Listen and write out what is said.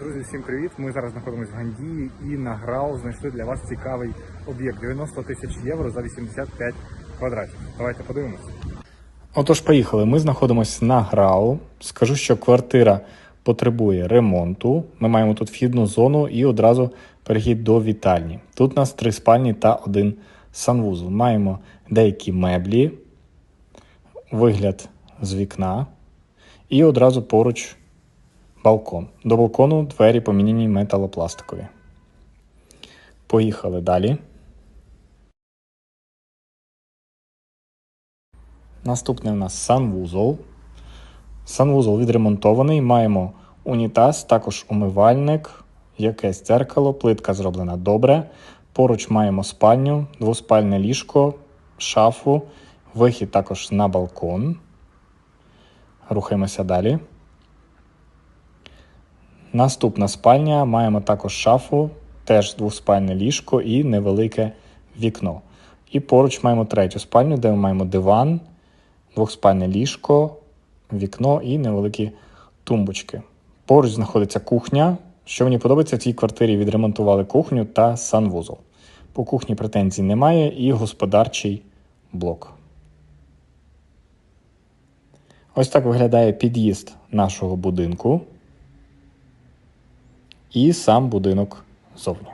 Друзі, всім привіт! Ми зараз знаходимося в Гандії і на ГРАУ знайшли для вас цікавий об'єкт 90 тисяч євро за 85 квадратів. Давайте подивимося. Отож, поїхали. Ми знаходимося на ГРАУ. Скажу, що квартира потребує ремонту. Ми маємо тут вхідну зону і одразу перехід до вітальні. Тут у нас три спальні та один санвузол. Маємо деякі меблі, вигляд з вікна і одразу поруч балкон. До балкону двері поміняні металопластикові. Поїхали далі. Наступний у нас санвузол. Санвузол відремонтований. Маємо унітаз, також умивальник, якесь дзеркало, плитка зроблена добре. Поруч маємо спальню, двоспальне ліжко, шафу, вихід також на балкон. Рухаємося далі. Наступна спальня маємо також шафу, теж двоспальне ліжко і невелике вікно. І поруч маємо третю спальню, де ми маємо диван, двоспальне ліжко, вікно і невеликі тумбочки. Поруч знаходиться кухня. Що мені подобається, в цій квартирі відремонтували кухню та санвузол. По кухні претензій немає і господарчий блок. Ось так виглядає під'їзд нашого будинку і сам будинок зовні.